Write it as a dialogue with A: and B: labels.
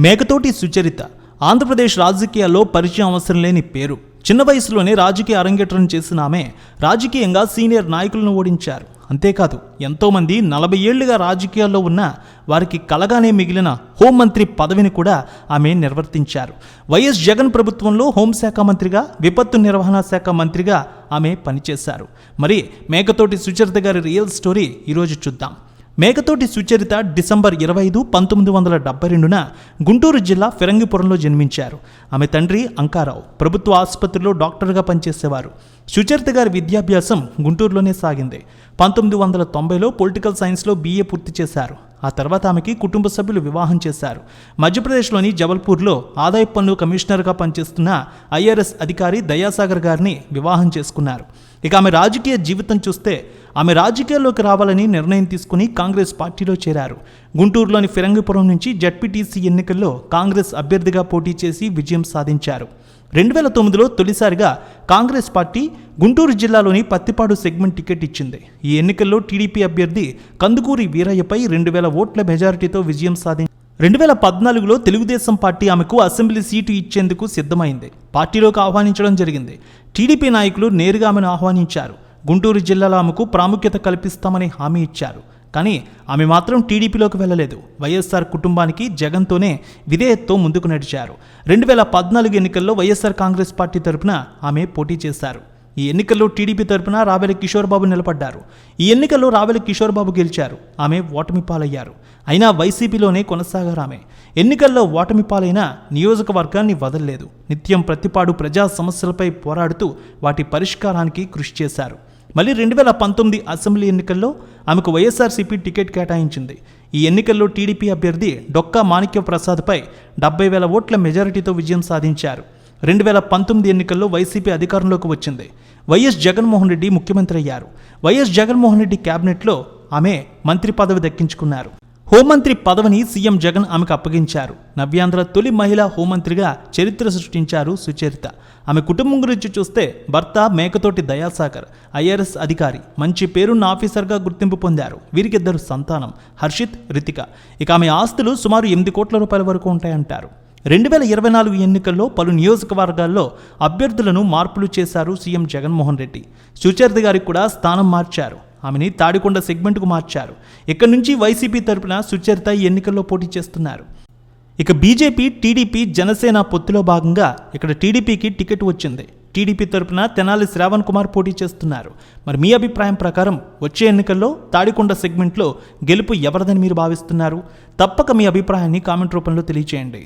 A: మేకతోటి సుచరిత. ఆంధ్రప్రదేశ్ రాజకీయాల్లో పరిచయం అవసరం లేని పేరు. చిన్న వయసులోనే రాజకీయ అరంగేట్రం చేసిన ఆమె రాజకీయంగా సీనియర్ నాయకులను ఓడించారు. అంతేకాదు ఎంతోమంది నలభై ఏళ్ళుగా రాజకీయాల్లో ఉన్న వారికి కలగానే మిగిలిన హోంమంత్రి పదవిని కూడా ఆమె నిర్వర్తించారు. వైఎస్ జగన్ ప్రభుత్వంలో హోంశాఖ మంత్రిగా విపత్తు నిర్వహణ శాఖ మంత్రిగా ఆమె పనిచేశారు. మరి మేకతోటి సుచరిత గారి రియల్ స్టోరీ ఈరోజు చూద్దాం. మేకతోటి సుచరిత డిసెంబర్ ఇరవై ఐదు పంతొమ్మిది వందల డెబ్బై రెండున గుంటూరు జిల్లా ఫిరంగిపురంలో జన్మించారు. ఆమె తండ్రి అంకారావు ప్రభుత్వ ఆసుపత్రిలో డాక్టర్గా పనిచేసేవారు. సుచరిత గారి విద్యాభ్యాసం గుంటూరులోనే సాగింది. పంతొమ్మిది వందల తొంభైలో పొలిటికల్ సైన్స్లో బీఏ పూర్తి చేశారు. ఆ తర్వాత ఆమెకి కుటుంబ సభ్యులు వివాహం చేశారు. మధ్యప్రదేశ్లోని జబల్పూర్లో ఆదాయ పన్ను కమిషనర్గా పనిచేస్తున్న ఐఆర్ఎస్ అధికారి దయాసాగర్ గారిని వివాహం చేసుకున్నారు. ఇక ఆమె రాజకీయ జీవితం చూస్తే ఆమె రాజకీయాల్లోకి రావాలని నిర్ణయం తీసుకుని కాంగ్రెస్ పార్టీలో చేరారు. గుంటూరులోని ఫిరంగిపురం నుంచి జడ్పీటీసీ ఎన్నికల్లో కాంగ్రెస్ అభ్యర్థిగా పోటీ చేసి విజయం సాధించారు. రెండు వేల తొమ్మిదిలో తొలిసారిగా కాంగ్రెస్ పార్టీ గుంటూరు జిల్లాలోని పత్తిపాడు సెగ్మెంట్ టికెట్ ఇచ్చింది. ఈ ఎన్నికల్లో టీడీపీ అభ్యర్థి కందుకూరి వీరయ్యపై రెండు వేల ఓట్ల మెజారిటీతో విజయం సాధించారు. రెండు వేల పద్నాలుగులో తెలుగుదేశం పార్టీ ఆమెకు అసెంబ్లీ సీటు ఇచ్చేందుకు సిద్ధమైంది. పార్టీలోకి ఆహ్వానించడం జరిగింది. టీడీపీ నాయకులు నేరుగా ఆమెను ఆహ్వానించారు. గుంటూరు జిల్లాలో ఆమెకు ప్రాముఖ్యత కల్పిస్తామని హామీ ఇచ్చారు. కానీ ఆమె మాత్రం టీడీపీలోకి వెళ్ళలేదు. వైఎస్ఆర్ కుటుంబానికి జగన్తోనే విధేయతతో ముందుకు నడిచారు. రెండు వేల పద్నాలుగు ఎన్నికల్లో వైఎస్ఆర్ కాంగ్రెస్ పార్టీ తరపున ఆమె పోటీ చేశారు. ఈ ఎన్నికల్లో టీడీపీ తరపున రావెల కిషోర్ బాబు నిలబడ్డారు. ఈ ఎన్నికల్లో రావెల కిషోర్ బాబు గెలిచారు. ఆమె ఓటమి పాలయ్యారు. అయినా వైసీపీలోనే కొనసాగారు ఆమె. ఎన్నికల్లో ఓటమి పాలైన నియోజకవర్గాన్ని వదలలేదు. నిత్యం ప్రతిపాడు ప్రజా సమస్యలపై పోరాడుతూ వాటి పరిష్కారానికి కృషి చేశారు. మళ్ళీ రెండు వేల పంతొమ్మిది అసెంబ్లీ ఎన్నికల్లో ఆమెకు వైఎస్ఆర్సీపీ టికెట్ కేటాయించింది. ఈ ఎన్నికల్లో టీడీపీ అభ్యర్థి డొక్కా మాణిక్య ప్రసాద్పై డెబ్బై వేల ఓట్ల మెజారిటీతో విజయం సాధించారు. రెండు వేల పంతొమ్మిది ఎన్నికల్లో వైసీపీ అధికారంలోకి వచ్చింది. వైఎస్ జగన్మోహన్ రెడ్డి ముఖ్యమంత్రి అయ్యారు. వైఎస్ జగన్మోహన్ రెడ్డి క్యాబినెట్లో ఆమె మంత్రి పదవి దక్కించుకున్నారు. హోంమంత్రి పదవిని సీఎం జగన్ ఆమెకు అప్పగించారు. నవ్యాంధ్ర తొలి మహిళా హోంమంత్రిగా చరిత్ర సృష్టించారు సుచరిత. ఆమె కుటుంబం గురించి చూస్తే భర్త మేకతోటి దయాసాగర్ ఐఆర్ఎస్ అధికారి మంచి పేరున్న ఆఫీసర్గా గుర్తింపు పొందారు. వీరికిద్దరు సంతానం హర్షిత్ రితిక. ఇక ఆమె ఆస్తులు సుమారు ఎనిమిది కోట్ల రూపాయల వరకు ఉంటాయంటారు. రెండు వేల ఇరవై నాలుగు ఎన్నికల్లో పలు నియోజకవర్గాల్లో అభ్యర్థులను మార్పులు చేశారు సీఎం జగన్మోహన్ రెడ్డి. సుచరిత గారికి కూడా స్థానం మార్చారు. ఆమెని తాడికొండ సెగ్మెంట్కు మార్చారు. ఇక్కడి నుంచి వైసీపీ తరపున సుచరిత ఈ ఎన్నికల్లో పోటీ చేస్తున్నారు. ఇక బీజేపీ టీడీపీ జనసేన పొత్తులో భాగంగా ఇక్కడ టీడీపీకి టికెట్ వచ్చింది. టీడీపీ తరపున తెనాలి శ్రావణ్ కుమార్ పోటీ చేస్తున్నారు. మరి మీ అభిప్రాయం ప్రకారం వచ్చే ఎన్నికల్లో తాడికొండ సెగ్మెంట్లో గెలుపు ఎవరిదని మీరు భావిస్తున్నారు? తప్పక మీ అభిప్రాయాన్ని కామెంట్ రూపంలో తెలియచేయండి.